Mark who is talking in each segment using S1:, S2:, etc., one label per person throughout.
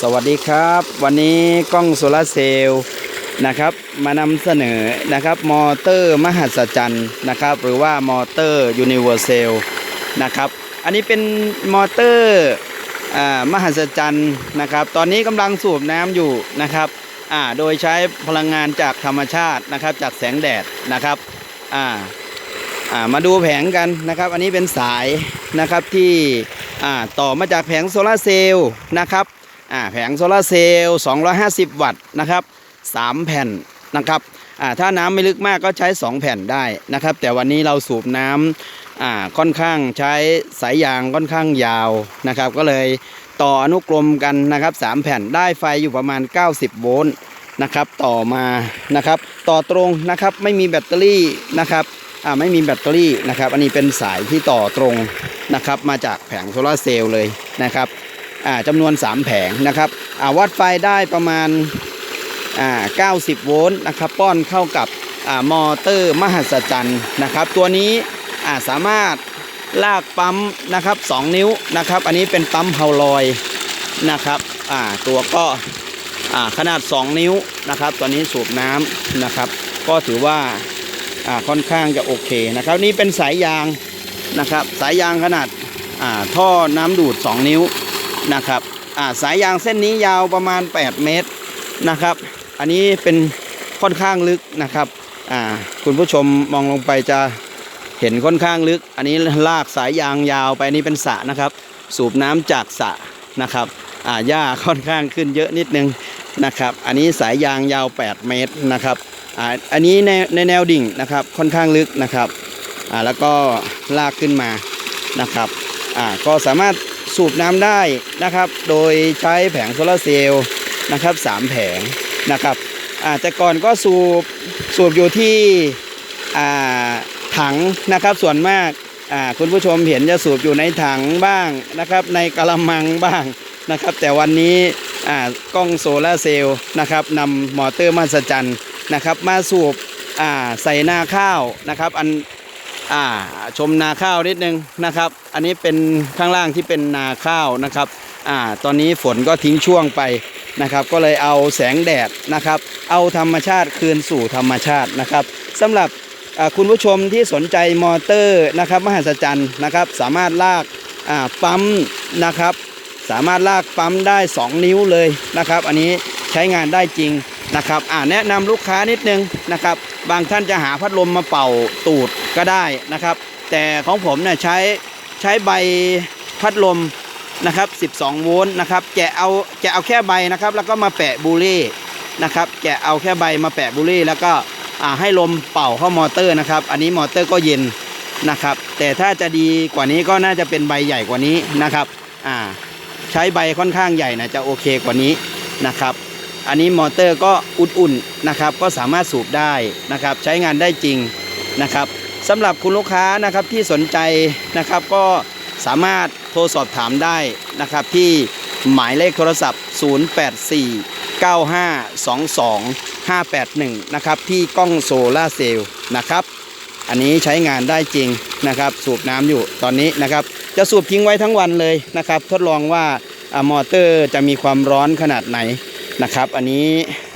S1: สวัสดีครับ วันนี้กล้องโซลาร์เซลล์นะครับ มานำเสนอนะครับมอเตอร์มหัศจรรย์นะครับ หรือว่ามอเตอร์ยูนิเวอร์แซลนะครับ อันนี้เป็นมอเตอร์อ่ามหัศจรรย์นะครับ ตอนนี้กำลังสูบน้ำอยู่นะครับอ่าโดยใช้พลังงานจากธรรมชาตินะครับ จากแสงแดดนะครับอ่าอ่ามาดูแผงกันนะครับ อันนี้เป็นสายนะครับที่อ่าต่อมาจากแผงโซลาร์เซลล์นะครับ อ่าแผงโซลาร์เซลล์250 วัตต์นะครับ3แผ่นนะครับอ่าถ้าน้ำไม่ลึกมากก็ใช้ 2 แผ่นได้นะครับ แต่วันนี้เราสูบน้ำอ่าค่อนข้างใช้สายยางค่อนข้างยาวนะครับ ก็เลยต่ออนุกรมกันนะครับ 3 แผ่นได้ไฟอยู่ประมาณ 90 โวลต์นะครับ ต่อมานะครับ ต่อตรงนะครับไม่มีแบตเตอรี่นะครับอ่าไม่มีแบตเตอรี่นะครับ อันนี้เป็นสายที่ต่อตรงนะครับ มาจากแผงโซลาร์เซลล์เลยนะครับ จำนวน 3 แผงนะครับวัดไฟได้ประมาณอ่า90 โวลต์นะครับป้อนเข้ากับอมอเตอร์มหัศจรรย์นะครับ ตัวนี้าสามารถลากปั๊มนะครับ 2 นิ้วนะครับ อันนี้เป็นปั๊มเฮาลอยนะครับตัวก็ขนาด 2 นิ้วนะครับตัวนี้สูบน้ำนะครับ ก็ถือว่าค่อนข้างจะโอเคนะครับ นี่เป็นสายยางนะครับ สายยางขนาดท่อน้ำดูด 2 นิ้ว นะครับอ่าสายยางเส้นนี้ยาวประมาณ 8 เมตรนะครับ อันนี้เป็นค่อนข้างลึกนะครับอ่าคุณผู้ชมมองลงไปจะเห็นค่อนข้างลึก อันนี้ลากสายยางยาวไปนนี้เป็นสระนะครับ สูบน้ำจากสระนะครับอ่าหญ้าค่อนข้างขึ้นเยอะนิดนึงนะครับ อันนี้สายยางยาว 8 เมตรนะครับอ่าอันนี้ในในแนวดิ่งนะครับค่อนข้างลึกนะครับอ่าแล้วก็ลากขึ้นมานะครับอ่าก็สามารถ สูบน้ำได้นะครับ โดยใช้แผงโซลาร์เซลล์นะครับสามแผงนะครับอาแต่ก่อนก็สูบสูบอยู่ที่ถังนะครับส่วนมากคุณผู้ชมเห็นจะสูบอยู่ในถังบ้างนะครับ ในกระมังบ้างนะครับ แต่วันนี้กล้องโซลาร์เซลล์นะครับนำมอเตอร์มหัศจรรย์นะครับ มาสูบใส่หน้าข้าวนะครับ อัน อ่าชมนาข้าวนิดนึงนะครับ อันนี้เป็นข้างล่างที่เป็นนาข้าวนะครับอ่าตอนนี้ฝนก็ทิ้งช่วงไปนะครับ ก็เลยเอาแสงแดดนะครับ เอาธรรมชาติคืนสู่ธรรมชาตินะครับสำหรับคุณผู้ชมที่สนใจมอเตอร์นะครับมหัศจรรย์นะครับ สามารถลากาปั๊มนะครับ สามารถลากปั๊มได้ 2 นิ้วเลยนะครับ อันนี้ใช้งานได้จริงนะครับแนะนำลูกค้านิดนึงนะครับ บางท่านจะหาพัดลมมาเป่าตูดก็ได้นะครับ แต่ของผมเนี่ยใช้ใช้ใบพัดลมนะครับ 12 โวลต์นะครับแกะเอาแกะเอาแค่ใบนะครับ แล้วก็มาแปะบูเล่นะครับแกะเอาแค่ใบมาแปะบูเล่แล้วก็อ่าให้ลมเป่าเข้ามอเตอร์นะครับ อันนี้มอเตอร์ก็เย็นนะครับ แต่ถ้าจะดีกว่านี้ก็น่าจะเป็นใบใหญ่กว่านี้นะครับอ่าใช้ใบค่อนข้างใหญ่นะจะโอเคกว่านี้นะครับ อันนี้มอเตอร์ก็อุ่นๆนะครับก็สามารถสูบได้นะครับ ใช้งานได้จริงนะครับสำหรับคุณลูกค้านะครับที่สนใจนะครับก็สามารถโทรสอบถามได้นะครับที่หมายเลขโทรศัพท์ 084 9522 581 นะครับที่กล้องโซล่าเซลล์นะครับ อันนี้ใช้งานได้จริงนะครับ สูบน้ำอยู่ตอนนี้นะครับ จะสูบทิ้งไว้ทั้งวันเลยนะครับ ทดลองว่าอ่ามอเตอร์จะมีความร้อนขนาดไหน นะครับ อันนี้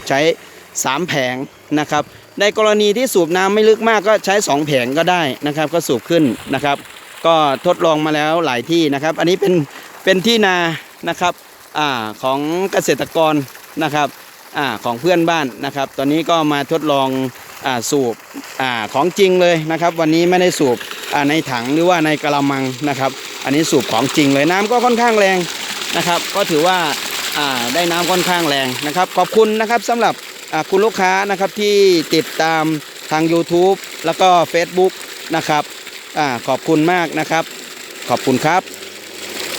S1: ใช้ 3 แผงนะครับ ในกรณีที่สูบน้ำไม่ลึกมากก็ใช้ 2 แผงก็ได้นะครับ ก็สูบขึ้นนะครับ ก็ทดลองมาแล้วหลายที่นะครับ อันนี้เป็นเป็นที่นานะครับอ่าของเกษตรกรนะครับอ่าของเพื่อนบ้านนะครับ ตอนนี้ก็มาทดลองอ่าสูบอ่าของจริงเลยนะครับ วันนี้ไม่ได้สูบอ่าในถังหรือว่าในกระมังนะครับ อันนี้สูบของจริงเลยน้ำก็ค่อนข้างแรงนะครับ ก็ถือว่า ได้น้ำค่อนข้างแรงนะครับ ขอบคุณนะครับสำหรับคุณลูกค้านะครับที่ติดตามทาง YouTube แล้วก็ Facebook นะครับอขอบคุณมากนะครับ ขอบคุณครับ